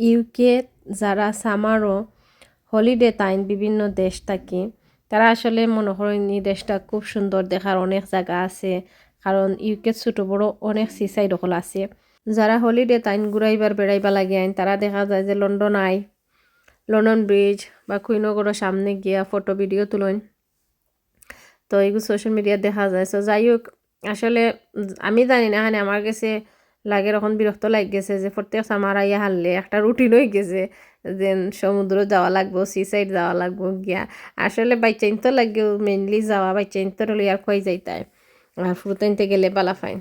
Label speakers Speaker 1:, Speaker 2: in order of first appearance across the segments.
Speaker 1: UK যারা সামারও holiday তাইন বিভিন্ন দেশ থাকি, তারা আসলে মনে করেন এই দেশটা খুব সুন্দর দেখার অনেক জায়গা আছে। কারণ ইউকে ছোট বড় অনেক সিসাইড হল আছে। যারা হলিডে তাইন ঘুরাইবার বেড়াইবা লাগে আইন, তারা দেখা যায় যে লন্ডন আই লন্ডন ব্রিজ বা কুইনগরের সামনে গিয়া ফটো ভিডিও তুলেন। তো এগুলো সোশ্যাল মিডিয়া দেখা যায়। সো যাই হোক, আসলে আমি জানি না, এখানে আমার কাছে লাগে এখন বিরক্ত লাগ গেছে যে প্রত্যেক সামার আইয়া হারলে একটা রুটিন হয়ে গেছে যে সমুদ্র যাওয়া লাগবো সি সাইড যাওয়া লাগবো গিয়া। আসলে বাইচাইন তো লাগেও মেনলি যাওয়া বাইচাইন তো হলে আর কই যাইতাই আর ফুরতাইনতে গেলে বালা ফাইন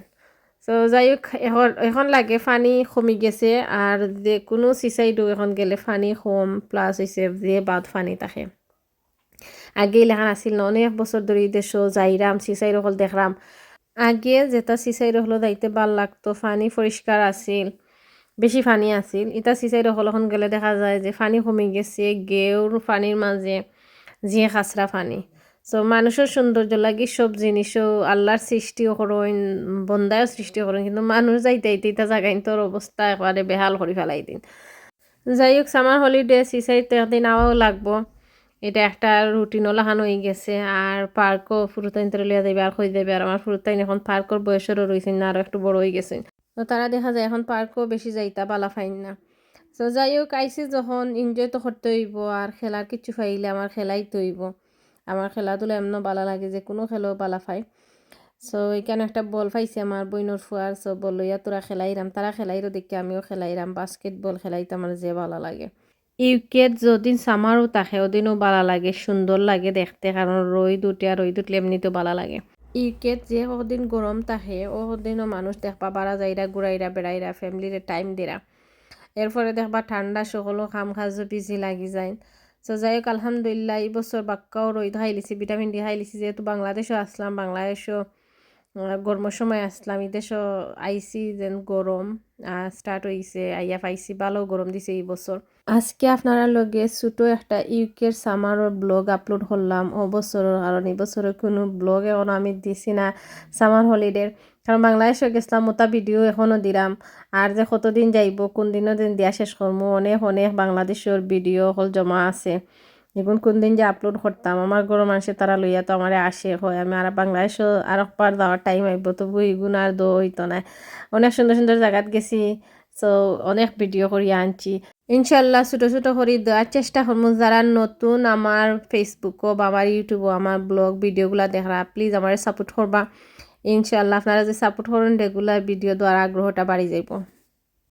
Speaker 1: তো যাই হোক এখন এখন লাগে ফানি কমি গেছে আর যে কোনো সিসাইডও এখন গেলে ফানি কম প্লাস হয়েছে যে বাদ ফানি থাকে। আগে লেখান আছিল না, অনেক বছর ধরে দেশও যাইরাম সিসাইড অকল দেখরাম আগে যেটা সিসাইড হলো যাইতে ভালো লাগতো, ফানি পরিষ্কার আছিল, বেশি ফানি আছিল। সিসাইড হল এখন গেলে দেখা যায় যে ফানি কমে গেছে গেউর ফানির মাঝে জিয়ে খাসরা ফানি। সো মানুষের সৌন্দর্য লাগি সব জিনিসও আল্লাহর সৃষ্টিও করেন, বন্দায়ও সৃষ্টি করেন, কিন্তু মানুষ যাইতে যাইতে এটা জায়গায় তোর অবস্থা একেবারে বেহাল করে ফেলাই দিন যাই হোক সামার হলিডে সিসাইড একদিন আওয়াও লাগবো। এটা একটা রুটিনও লাগানো হয়ে গেছে। আর পার্কও ফুরুতাইন তোর লিয়া যাবে আর হয়ে যাবে আর আমার ফুরুতাইন এখন পার্কর বয়সেরও রয়েছে না আরও একটু বড় হয়ে গেছে। তো তারা দেখা যায় এখন পার্কও বেশি যাইতা বালা ফাইন না। তো যাই হোক, আইসি যখন এনজয় তো করতে হইব, আর খেলার কিছু ফাইলে আমার খেলাই তো হইব। আমার খেলাধুলা এমন বালা লাগে যে কোনো খেলেও বালা ফাই সো এখানে একটা বল পাইছে আমার বইনর ফুয়ার। সো বল লইয়া তোরা খেলাইরাম, তারা খেলাইরও দেখি আমিও খেলাইরাম। বাস্কেট বল খেলাইতে আমার যে ভালো লাগে। ইউকেট যদিন সামারও থাকে ওদিনও ভালো লাগে সুন্দর লাগে দেখতে কারণ রই দুটে আর রই দুটলে এমনিতেও ভালো লাগে। ইউকেট যে কদিন গরম থাকে ও দিনও মানুষ দেখবা বারা যাইরা ঘুরাইরা বেড়াইরা ফ্যামিলিরে টাইম দিরা এরপরে দেখবা ঠান্ডা সকলো কাম কাজ বিজি লাগি যায়। তো যাই হোক, আলহামদুলিল্লাহ, এই বছর বাক্কাও রই খাইলিছি ভিটামিন ডি খাইলিছি যেহেতু বাংলাদেশও আসলাম বাংলাদেশও গরমের সময় আসলাম দেশও আইসি যেন গরম স্টার্ট হয়েছে আইয়া পাইছি, ভালো গরম দিছে এই বছর। আজকে আপনারা লগে ছোট একটা ইউকের সামারের ব্লগ আপলোড করলাম, ও বছরের কারণ এই বছরের কোনো ব্লগ এখন আমি দিছি না সামার হলিডের কারণ বাংলাদেশে গেছিলাম, মোটা ভিডিও এখনও দিলাম। আর যে কতদিন যাইব, কোন দিনও দিন দিয়া শেষ করব অনেক অনেক বাংলাদেশের ভিডিও হল জমা আছে। এখন কোন দিন যে আপলোড করতাম, আমার গরু মানুষে তারা লইয়া তো আমার আসে, হয় আমি আর বাংলাদেশও আর একবার যাওয়ার টাইম আইব তো বইগুণ আর দো হইতো না। অনেক সুন্দর সুন্দর জায়গাত গেছি সো অনেক ভিডিও করি, আনছি। ইনশাল্লাহ ছোটো ছোটো করে দেওয়ার চেষ্টা করব, যারা নতুন আমার ফেসবুকও বা আমার ইউটিউবও আমার ব্লগ ভিডিওগুলো দেখরা প্লিজ আমার সাপোর্ট করবা। ইনশাল্লাহ আপনারা যে সাপোর্ট করেন রেগুলার ভিডিও দেওয়ার আগ্রহটা বাড়ি যাইব।